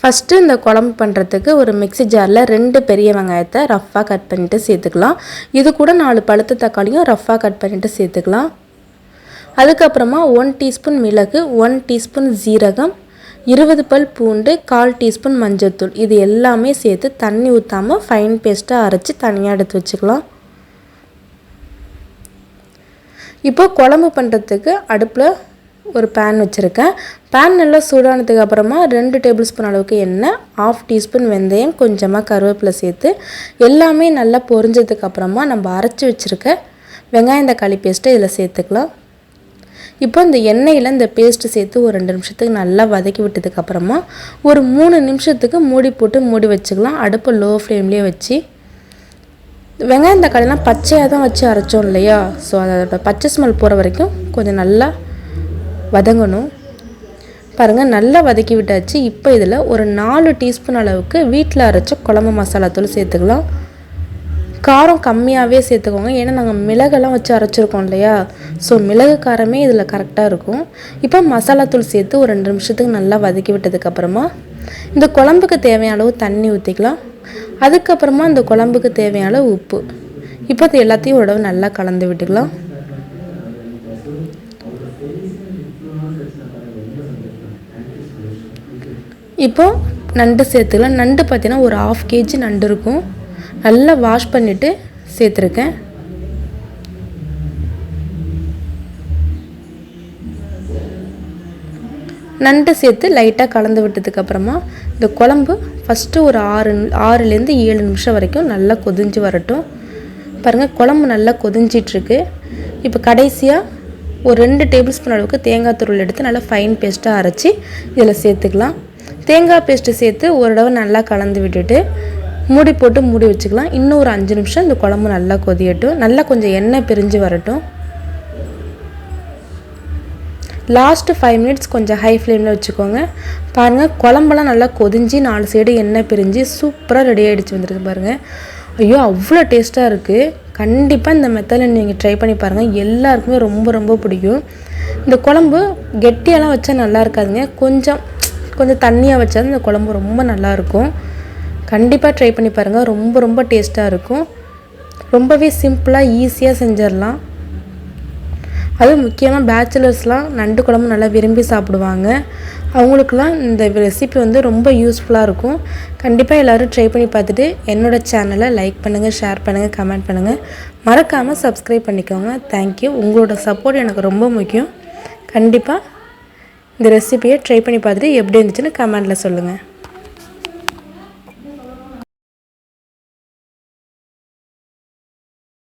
First இந்த குழம்பு பண்ணுறதுக்கு ஒரு மிக்ஸி ஜாரில் ரெண்டு பெரிய வெங்காயத்தை ரஃப்பாக கட் பண்ணிவிட்டு சேர்த்துக்கலாம். இது கூட நாலு பழுத்த தக்காளியும் ரஃப்பாக கட் பண்ணிவிட்டு சேர்த்துக்கலாம். அதுக்கப்புறமா ஒன் டீஸ்பூன் மிளகு ஒன் டீஸ்பூன் ஜீரகம் இருபது பல் பூண்டு கால் டீஸ்பூன் மஞ்சள்தூள் இது எல்லாமே சேர்த்து தண்ணி ஊற்றாமல் ஃபைன் பேஸ்ட்டாக அரைச்சி தனியாக எடுத்து வச்சுக்கலாம். இப்போ குழம்பு பண்ணுறதுக்கு அடுப்பில் ஒரு பேன் வச்சுருக்கேன். பேன் நல்லா சூடானதுக்கு அப்புறமா ரெண்டு டேபிள் ஸ்பூன் அளவுக்கு எண்ணெய் ஆஃப் டீஸ்பூன் வெந்தயம் கொஞ்சமாக கருவேப்பிலை சேர்த்து எல்லாமே நல்லா பொரிஞ்சதுக்கு அப்புறமா நம்ம அரைச்சி வச்சுருக்க வெங்காயம் தக்காளி பேஸ்ட்டை இதில் சேர்த்துக்கலாம். இப்போ இந்த எண்ணெயில் இந்த பேஸ்ட்டு சேர்த்து ஒரு ரெண்டு நிமிஷத்துக்கு நல்லா வதக்கி விட்டதுக்கப்புறமா ஒரு மூணு நிமிஷத்துக்கு மூடி போட்டு மூடி வச்சுக்கலாம். அடுப்பை லோ ஃப்ளேம்லேயே வச்சு. வெங்காயம் தக்காளிலாம் பச்சையாக தான் வச்சு அரைச்சோம் இல்லையா? ஸோ அதோட பச்சை ஸ்மெல் போகிற வரைக்கும் கொஞ்சம் நல்லா வதங்கணும். பாருங்கள் நல்லா வதக்கி விட்டாச்சு. இப்போ இதில் ஒரு நாலு டீஸ்பூன் அளவுக்கு வீட்டில் அரைச்ச குழம்பு மசாலா தூள் சேர்த்துக்கலாம். காரம் கம்மியாகவே சேர்த்துக்கோங்க. ஏன்னா நாங்கள் மிளகெல்லாம் வச்சு அரைச்சிருக்கோம் இல்லையா? ஸோ மிளகு காரமே இதில் கரெக்டாக இருக்கும். இப்போ மசாலாத்தூள் சேர்த்து ஒரு ரெண்டு நிமிஷத்துக்கு நல்லா வதக்கி விட்டதுக்கப்புறமா இந்த குழம்புக்கு தேவையான அளவு தண்ணி ஊற்றிக்கலாம். அதுக்கப்புறமா இந்த குழம்புக்கு தேவையான அளவு உப்பு. இப்போ எல்லாத்தையும் உடவு நல்லா கலந்து விட்டுக்கலாம். இப்போது நண்டு சேர்த்துக்கலாம். நண்டு பார்த்தீங்கன்னா ஒரு ஆஃப் கேஜி நண்டு இருக்கும். நல்லா வாஷ் பண்ணிவிட்டு சேர்த்துருக்கேன். நண்டு சேர்த்து லைட்டாக கலந்து விட்டதுக்கப்புறமா இந்த குழம்பு ஃபஸ்ட்டு ஒரு ஆறு ஆறுலேருந்து ஏழு நிமிஷம் வரைக்கும் நல்லா கொதிஞ்சு வரட்டும். பாருங்கள் குழம்பு நல்லா கொதிஞ்சிட்ருக்கு. இப்போ கடைசியாக ஒரு ரெண்டு டேபிள் ஸ்பூன் அளவுக்கு தேங்காய் துருள் எடுத்து நல்லா ஃபைன் பேஸ்ட்டாக அரைச்சி இதில் சேர்த்துக்கலாம். தேங்காய் பேஸ்ட்டு சேர்த்து ஒரு தடவை நல்லா கலந்து விட்டுட்டு மூடி போட்டு மூடி வச்சுக்கலாம். இன்னும் ஒரு அஞ்சு நிமிஷம் இந்த குழம்பு நல்லா கொதியட்டும். நல்லா கொஞ்சம் எண்ணெய் பிரிஞ்சு வரட்டும். லாஸ்ட்டு ஃபைவ் மினிட்ஸ் கொஞ்சம் ஹை ஃப்ளேமில் வச்சுக்கோங்க. பாருங்கள் குழம்பெல்லாம் நல்லா கொதிஞ்சு நாலு சைடு எண்ணெய் பிரிஞ்சு சூப்பராக ரெடி ஆகிடுச்சு வந்துருக்கு பாருங்கள் ஐயோ அவ்வளோ டேஸ்ட்டாக இருக்குது கண்டிப்பாக இந்த மெத்தடில் நீங்கள் ட்ரை பண்ணி பாருங்கள் எல்லாருக்குமே ரொம்ப ரொம்ப பிடிக்கும். இந்த குழம்பு கெட்டியெல்லாம் வச்சா நல்லா இருக்காதுங்க. கொஞ்சம் கொஞ்சம் தண்ணியாக வச்சா இந்த குழம்பு ரொம்ப நல்லாயிருக்கும். கண்டிப்பாக ட்ரை பண்ணி பாருங்கள் ரொம்ப ரொம்ப டேஸ்ட்டாக இருக்கும். ரொம்பவே சிம்பிளாக ஈஸியாக செஞ்சிடலாம். அதுவும் முக்கியமாக பேச்சுலர்ஸ்லாம் நண்டு குழம்பு நல்லா விரும்பி சாப்பிடுவாங்க. அவங்களுக்குலாம் இந்த ரெசிபி வந்து ரொம்ப யூஸ்ஃபுல்லாக இருக்கும். கண்டிப்பாக எல்லோரும் ட்ரை பண்ணி பார்த்துட்டு என்னோடய சேனலை லைக் பண்ணுங்கள் ஷேர் பண்ணுங்கள் கமெண்ட் பண்ணுங்கள் மறக்காமல் சப்ஸ்கிரைப் பண்ணிக்கோங்க. தேங்க்யூ உங்களோட சப்போர்ட் எனக்கு ரொம்ப முக்கியம். கண்டிப்பாக இந்த ரெசிபியை ட்ரை பண்ணி பார்த்துட்டு எப்படி இருந்துச்சுன்னு கமெண்டில் சொல்லுங்கள்